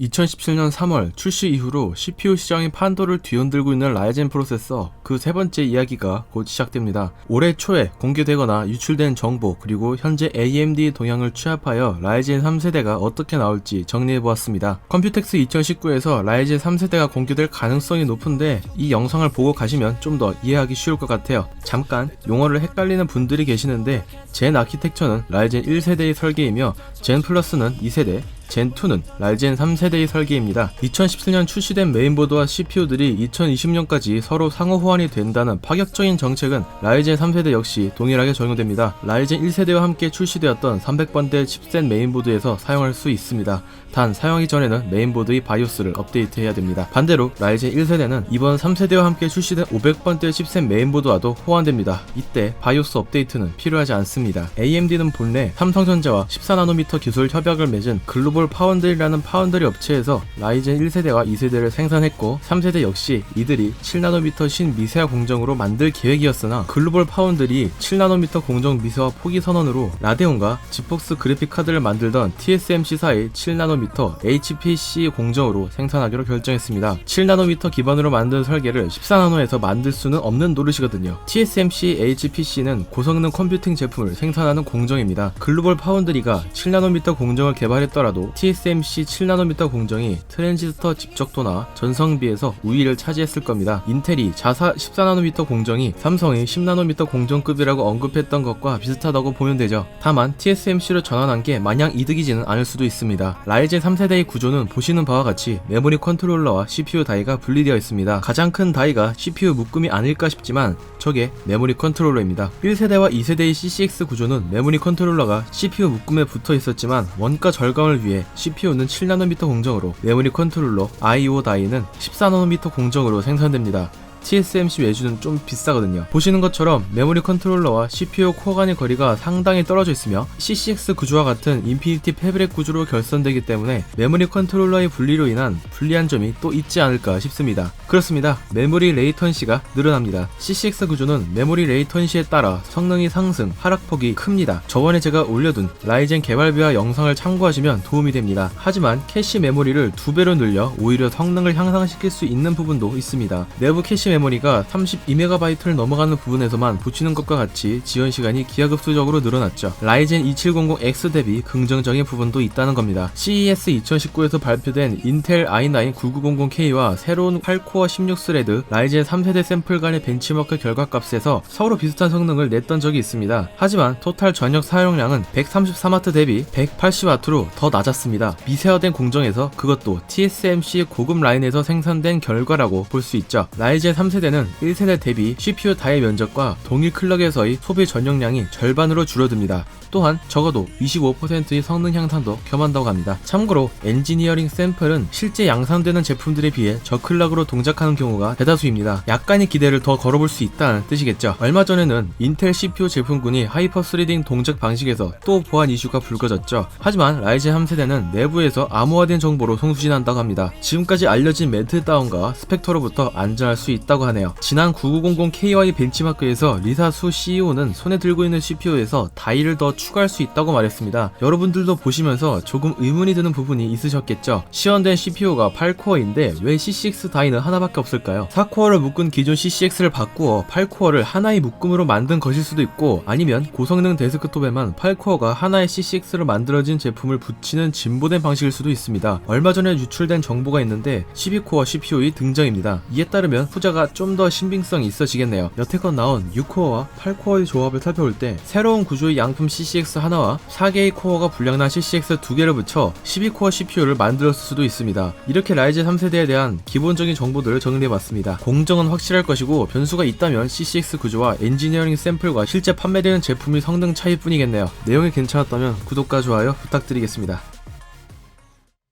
2017년 3월 출시 이후로 CPU 시장의 판도를 뒤흔들고 있는 라이젠 프로세서 그 세 번째 이야기가 곧 시작됩니다. 올해 초에 공개되거나 유출된 정보 그리고 현재 AMD 동향을 취합하여 라이젠 3세대가 어떻게 나올지 정리해보았습니다. 컴퓨텍스 2019에서 라이젠 3세대가 공개될 가능성이 높은데 이 영상을 보고 가시면 좀 더 이해하기 쉬울 것 같아요. 잠깐 용어를 헷갈리는 분들이 계시는데 젠 아키텍처는 라이젠 1세대의 설계이며 젠 플러스는 2세대, 젠2는 라이젠 3세대의 설계입니다. 2017년 출시된 메인보드와 CPU들이 2020년까지 서로 상호 호환이 된다는 파격적인 정책은 라이젠 3세대 역시 동일하게 적용됩니다. 라이젠 1세대와 함께 출시되었던 300번대 칩셋 메인보드에서 사용할 수 있습니다. 단 사용하기 전에는 메인보드의 바이오스를 업데이트해야 됩니다. 반대로 라이젠 1세대는 이번 3세대와 함께 출시된 500번대 칩셋 메인보드와도 호환됩니다. 이때 바이오스 업데이트는 필요하지 않습니다. AMD는 본래 삼성전자와 14나노미터 기술 협약을 맺은 글로벌 파운드리라는 파운드리 업체에서 라이젠 1세대와 2세대를 생산했고 3세대 역시 이들이 7나노미터 신미세화 공정으로 만들 계획이었으나 글로벌 파운드리 7나노미터 공정 미세화 포기 선언으로 라데온과 지폭스 그래픽 카드를 만들던 TSMC사의 7나노미터 HPC 공정으로 생산하기로 결정했습니다. 7나노미터 기반으로 만든 설계를 14나노에서 만들 수는 없는 노릇이거든요. TSMC HPC는 고성능 컴퓨팅 제품을 생산하는 공정입니다. 글로벌 파운드리가 7나노미터 공정을 개발했더라도 TSMC 7나노미터 공정이 트랜지스터 집적도나 전성비에서 우위를 차지했을 겁니다. 인텔이 자사 14나노미터 공정이 삼성의 10나노미터 공정급이라고 언급했던 것과 비슷하다고 보면 되죠. 다만 TSMC로 전환한 게 마냥 이득이지는 않을 수도 있습니다. 라이젠 3세대의 구조는 보시는 바와 같이 메모리 컨트롤러와 CPU 다이가 분리되어 있습니다. 가장 큰 다이가 CPU 묶음이 아닐까 싶지만 저게 메모리 컨트롤러입니다. 1세대와 2세대의 CCX 구조는 메모리 컨트롤러가 CPU 묶음에 붙어 있었지만 원가 절감을 위해 CPU는 7나노미터 공정으로 메모리 컨트롤러 I/O 다이는 14나노미터 공정으로 생산됩니다. TSMC 외주는 좀 비싸거든요. 보시는 것처럼 메모리 컨트롤러와 CPU 코어 간의 거리가 상당히 떨어져 있으며 CCX 구조와 같은 인피니티 패브릭 구조로 결선되기 때문에 메모리 컨트롤러의 분리로 인한 불리한 점이 또 있지 않을까 싶습니다. 그렇습니다. 메모리 레이턴시가 늘어납니다. CCX 구조는 메모리 레이턴시에 따라 성능이 상승, 하락폭이 큽니다. 저번에 제가 올려둔 라이젠 개발비와 영상을 참고하시면 도움이 됩니다. 하지만 캐시 메모리를 두 배로 늘려 오히려 성능을 향상시킬 수 있는 부분도 있습니다. 내부 캐시 메모리 가 32MB를 넘어가는 부분에서만 붙이는 것과 같이 지원 시간이 기하급수적으로 늘어났죠. 라이젠 2700X 대비 긍정적인 부분도 있다는 겁니다. CES 2019에서 발표된 인텔 i9 9900K와 새로운 8코어 16스레드 라이젠 3세대 샘플 간의 벤치마크 결과값에서 서로 비슷한 성능을 냈던 적이 있습니다. 하지만 토탈 전역 사용량은 133W 대비 180W로 더 낮았습니다. 미세화된 공정에서 그것도 TSMC 고급 라인에서 생산된 결과라고 볼 수 있죠. 라이젠 3세대는 1세대 대비 CPU 다의 면적과 동일 클럭에서의 소비 전용량이 절반으로 줄어듭니다. 또한 적어도 25%의 성능 향상도 겸한다고 합니다. 참고로 엔지니어링 샘플은 실제 양산되는 제품들에 비해 저클락으로 동작하는 경우가 대다수입니다. 약간의 기대를 더 걸어볼 수 있다는 뜻이겠죠. 얼마 전에는 인텔 CPU 제품군이 하이퍼 스리딩 동작 방식에서 또 보안 이슈가 불거졌죠. 하지만 라이젠 3세대는 내부에서 암호화된 정보로 송수진한다고 합니다. 지금까지 알려진 멘트다운과 스펙터로부터 안전할 수 있다 고 하네요. 지난 9900KY 벤치마크에서 리사수 CEO는 손에 들고 있는 CPU에서 다이를 더 추가할 수 있다고 말했습니다. 여러분들도 보시면서 조금 의문이 드는 부분이 있으셨겠죠? 시연된 CPU가 8코어인데 왜 CCX 다이는 하나밖에 없을까요? 4코어를 묶은 기존 CCX를 바꾸어 8코어를 하나의 묶음으로 만든 것일 수도 있고 아니면 고성능 데스크톱에만 8코어가 하나의 CCX로 만들어진 제품을 붙이는 진보된 방식일 수도 있습니다. 얼마 전에 유출된 정보가 있는데 12코어 CPU의 등장입니다. 이에 따르면 후자가 좀 더 신빙성이 있어지겠네요. 여태껏 나온 6코어와 8코어의 조합을 살펴볼 때 새로운 구조의 양품 CCX 하나와 4개의 코어가 불량난 CCX 2개를 붙여 12코어 CPU를 만들었을 수도 있습니다. 이렇게 라이젠 3세대에 대한 기본적인 정보들을 정리해봤습니다. 공정은 확실할 것이고 변수가 있다면 CCX 구조와 엔지니어링 샘플과 실제 판매되는 제품의 성능 차이뿐이겠네요. 내용이 괜찮았다면 구독과 좋아요 부탁드리겠습니다.